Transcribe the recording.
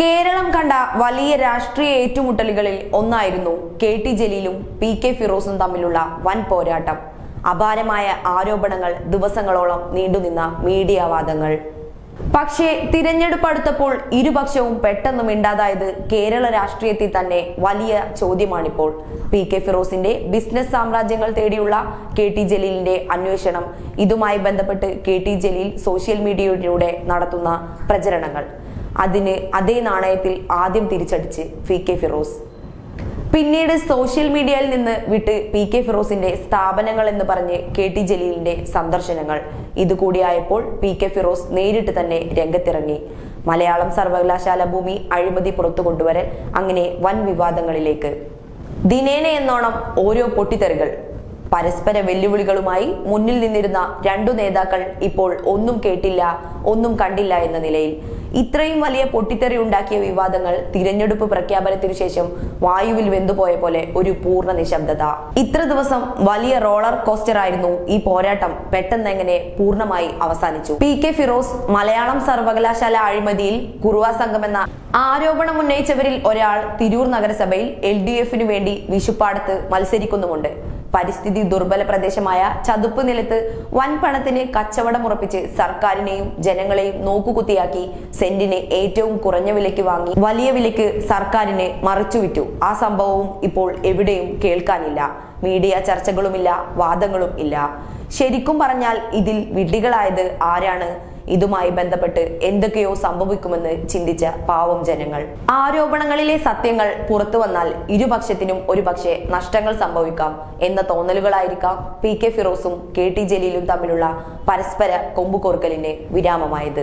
കേരളം കണ്ട വലിയ രാഷ്ട്രീയ ഏറ്റുമുട്ടലുകളിൽ ഒന്നായിരുന്നു കെ ടി ജലീലും പി കെ ഫിറോസും തമ്മിലുള്ള വൻ പോരാട്ടം. അപാരമായ ആരോപണങ്ങൾ ദിവസങ്ങളോളം നീണ്ടുനിന്ന മീഡിയ വാദങ്ങൾ. പക്ഷേ തിരഞ്ഞെടുപ്പ് അടുത്തപ്പോൾ ഇരുപക്ഷവും പെട്ടെന്ന് മിണ്ടാതായത് കേരള രാഷ്ട്രീയത്തിൽ തന്നെ വലിയ ചോദ്യമാണിപ്പോൾ. പി കെ ഫിറോസിന്റെ ബിസിനസ് സാമ്രാജ്യങ്ങൾ തേടിയുള്ള കെ ടി ജലീലിന്റെ അന്വേഷണം. ഇതുമായി ബന്ധപ്പെട്ട് കെ ടി ജലീൽ സോഷ്യൽ മീഡിയയിലൂടെ നടത്തുന്ന പ്രചരണങ്ങൾ. അതിന് അതേ നാണയത്തിൽ ആദ്യം തിരിച്ചടിച്ച് പി കെ ഫിറോസ്. പിന്നീട് സോഷ്യൽ മീഡിയയിൽ നിന്ന് വിട്ട് പി കെ ഫിറോസിന്റെ സ്ഥാപനങ്ങൾ എന്ന് പറഞ്ഞ് കെ ടി ജലീലിന്റെ സന്ദർശനങ്ങൾ. ഇതുകൂടിയായപ്പോൾ പി കെ ഫിറോസ് നേരിട്ട് തന്നെ രംഗത്തിറങ്ങി. മലയാളം സർവകലാശാല ഭൂമി അഴിമതി പുറത്തു കൊണ്ടുവരൽ അങ്ങനെ വൻ വിവാദങ്ങളിലേക്ക്. ദിനേന എന്നോണം ഓരോ പൊട്ടിത്തെറികൾ. പരസ്പര വെല്ലുവിളികളുമായി മുന്നിൽ നിന്നിരുന്ന രണ്ടു നേതാക്കൾ ഇപ്പോൾ ഒന്നും കേട്ടില്ല ഒന്നും കണ്ടില്ല എന്ന നിലയിൽ. ഇത്രയും വലിയ പൊട്ടിത്തെറി ഉണ്ടാക്കിയ വിവാദങ്ങൾ തിരഞ്ഞെടുപ്പ് പ്രഖ്യാപനത്തിനു ശേഷം വായുവിൽ വെന്തുപോയ പോലെ ഒരു പൂർണ നിശബ്ദത. ഇത്ര ദിവസം വലിയ റോളർ കോസ്റ്റർ ആയിരുന്നു ഈ പോരാട്ടം പെട്ടെന്ന് എങ്ങനെ പൂർണമായി അവസാനിച്ചു. പി കെ ഫിറോസ് മലയാളം സർവകലാശാല അഴിമതിയിൽ കുറുവ സംഘം എന്ന ആരോപണം ഉന്നയിച്ചവരിൽ ഒരാൾ തിരൂർ നഗരസഭയിൽ എൽ ഡി എഫിനു വേണ്ടി വിഷുപ്പാടത്ത് മത്സരിക്കുന്നുമുണ്ട്. പരിസ്ഥിതി ദുർബല പ്രദേശമായ ചതുപ്പ് നിലത്ത് വൻ പണത്തിന് കച്ചവടം ഉറപ്പിച്ച് സർക്കാരിനെയും ജനങ്ങളെയും നോക്കുകുത്തിയാക്കി സെന്റിന് ഏറ്റവും കുറഞ്ഞ വിലയ്ക്ക് വാങ്ങി വലിയ വിലയ്ക്ക് സർക്കാരിന് മറിച്ചുവിറ്റു ആ സംഭവവും ഇപ്പോൾ എവിടെയും കേൾക്കാനില്ല. മീഡിയ ചർച്ചകളുമില്ല വാദങ്ങളും ഇല്ല. ശരിക്കും പറഞ്ഞാൽ ഇതിൽ വിഡ്ഢികളായത് ആരാണ്? ഇതുമായി ബന്ധപ്പെട്ട് എന്തൊക്കെയോ സംഭവിക്കുമെന്ന് ചിന്തിച്ച പാവം ജനങ്ങൾ. ആരോപണങ്ങളിലെ സത്യങ്ങൾ പുറത്തു വന്നാൽ ഇരുപക്ഷത്തിനും ഒരുപക്ഷെ നഷ്ടങ്ങൾ സംഭവിക്കാം എന്ന തോന്നലുകളായിരിക്കാം പി കെ ഫിറോസും കെ ടി ജലീലും തമ്മിലുള്ള പരസ്പര കൊമ്പുകോർക്കലിന് വിരാമമായത്.